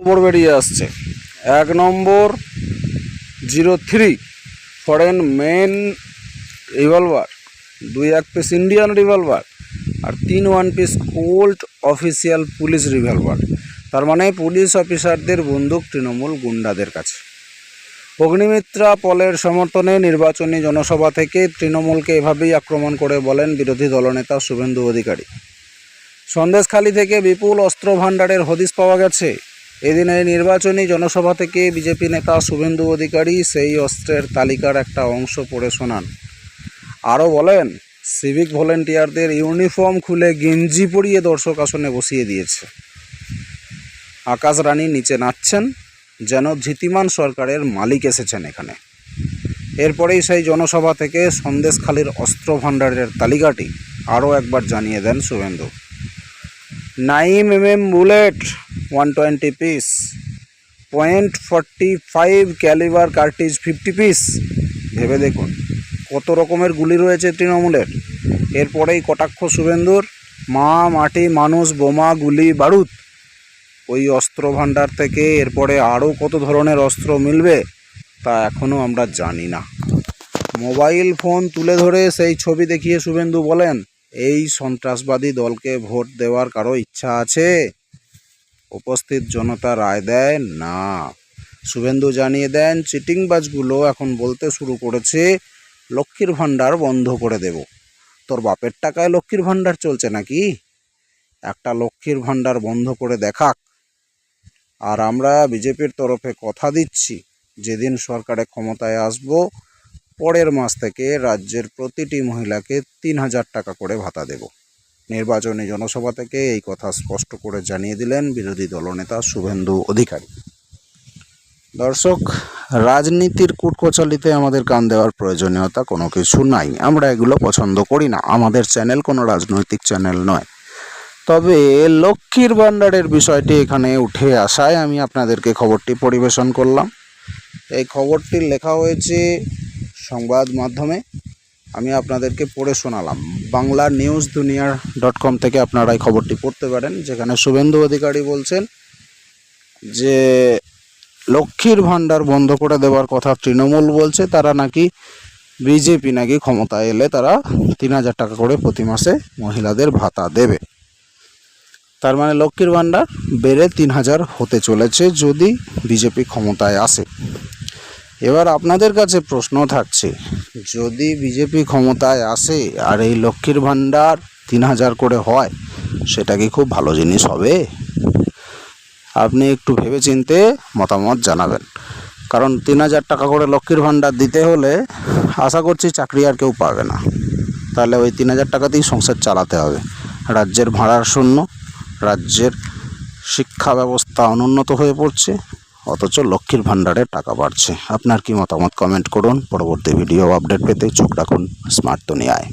খবর বেরিয়ে আসছে। এক নম্বর zero three foreign main revolver, দুই এক পিস ইন্ডিয়ান রিভলভার আর তিন one piece Colt official police revolver. তার মানে পুলিশ অফিসারদের বন্দুক তৃণমূল গুন্ডাদের কাছে। অগ্নিমিত্রা পলের সমর্থনে নির্বাচনী জনসভা থেকে তৃণমূলকে এভাবেই আক্রমণ করে বলেন বিরোধী দলনেতা শুভেন্দু অধিকারী। সন্দেশখালী থেকে বিপুল অস্ত্র ভাণ্ডারের হদিশ পাওয়া গেছে। এদিন এই নির্বাচনী জনসভা থেকে বিজেপি নেতা শুভেন্দু অধিকারী সেই অস্ত্রের তালিকার একটা অংশ পড়ে শোনান। আরও বলেন সিভিক ভলেন্টিয়ারদের ইউনিফর্ম খুলে গেঞ্জি পরিয়ে দর্শক আসনে বসিয়ে দিয়েছে। আকাশ রানী নিচে নাচছেন, যেন ধৃতিমান সরকারের মালিক এসেছেন এখানে। এরপরেই সেই জনসভা থেকে সন্দেশখালীর অস্ত্র ভাণ্ডারের তালিকাটি আরও একবার জানিয়ে দেন Suvendu. Nine M M bullet one twenty piece point forty five calibre cartridge fifty piece ভেবে দেখুন, কত রকমের গুলি রয়েছে তৃণমূলের। এরপরেই কটাক্ষ শুভেন্দুর, মা, মাটি, মানুষ, বোমা, গুলি, বারুদ। ওই অস্ত্র ভাণ্ডার থেকে এরপরে আরও কত ধরনের অস্ত্র মিলবে, তা এখনও আমরা জানি না। মোবাইল ফোন তুলে ধরে সেই ছবি দেখিয়ে শুভেন্দু বলেন, এই সন্ত্রাসবাদী দলকে ভোট দেওয়ার কারও ইচ্ছা আছে? উপস্থিত জনতা রায় দেয় না। শুভেন্দু জানিয়ে দেন, চিটিংবাজগুলো এখন বলতে শুরু করেছে, লক্ষ্মীর ভাণ্ডার বন্ধ করে দেব। তোর বাপের টাকায় লক্ষ্মীর ভাণ্ডার চলছে নাকি? একটা লক্ষ্মীর ভাণ্ডার বন্ধ করে দেখাক। আর আমরা বিজেপির তরফে কথা দিচ্ছি, যেদিন সরকারে ক্ষমতায় আসব, পরের মাস থেকে রাজ্যের প্রতিটি মহিলাকে তিন হাজার টাকা করে ভাতা দেব। নির্বাচনী জনসভা থেকে এই কথা স্পষ্ট করে জানিয়ে দিলেন বিরোধী দলনেতা শুভেন্দু অধিকারী। দর্শক, রাজনীতির কূটকচালিতে আমাদের কান দেওয়ার প্রয়োজনীয়তা কোনো কিছু নাই। আমরা এগুলো পছন্দ করি না। আমাদের চ্যানেল কোনো রাজনৈতিক চ্যানেল নয়। তবে লক্ষ্মীর ভাণ্ডারের বিষয়টি এখানে উঠে আসায় আমি আপনাদেরকে খবরটি পরিবেশন করলাম। এই খবরটি লেখা হয়েছে সংবাদ মাধ্যমে। আমি আপনাদেরকে পড়ে শোনালাম। বাংলা নিউজ দুনিয়ার ডট কম থেকে আপনারা এই খবরটি পড়তে পারেন, যেখানে শুভেন্দু অধিকারী বলছেন যে, লক্ষ্মীর ভাণ্ডার বন্ধ করে দেওয়ার কথা তৃণমূল বলছে, তারা নাকি বিজেপি নাকি ক্ষমতায় এলে তারা তিন হাজার টাকা করে প্রতি মাসে মহিলাদের ভাতা দেবে। তার মানে লক্ষ্মীর ভাণ্ডার বেড়ে তিন হাজার হতে চলেছে যদি বিজেপি ক্ষমতায় আসে। এবার আপনাদের কাছে প্রশ্ন থাকছে, যদি বিজেপি ক্ষমতায় আসে আর এই লক্ষ্মীর ভাণ্ডার তিন হাজার করে হয়, সেটা কি খুব ভালো জিনিস হবে? আপনি একটু ভেবেচিন্তে মতামত জানাবেন। কারণ তিন হাজার টাকা করে লক্ষ্মীর ভাণ্ডার দিতে হলে আশা করছি চাকরি আর কেউ পাবে না। তাহলে ওই তিন হাজার টাকাতেই সংসার চালাতে হবে। রাজ্যের ভাড়ার শূন্য, রাজ্যের শিক্ষা ব্যবস্থা অনুন্নত হয়ে পড়ছে অথচ লক্ষ্মীর ভান্ডারে টাকা বাড়ছে। আপনার কি মতামত? কমেন্ট করুন। পরবর্তী ভিডিও আপডেট পেতে চোখ রাখুন স্মার্ট দুনিয়ায়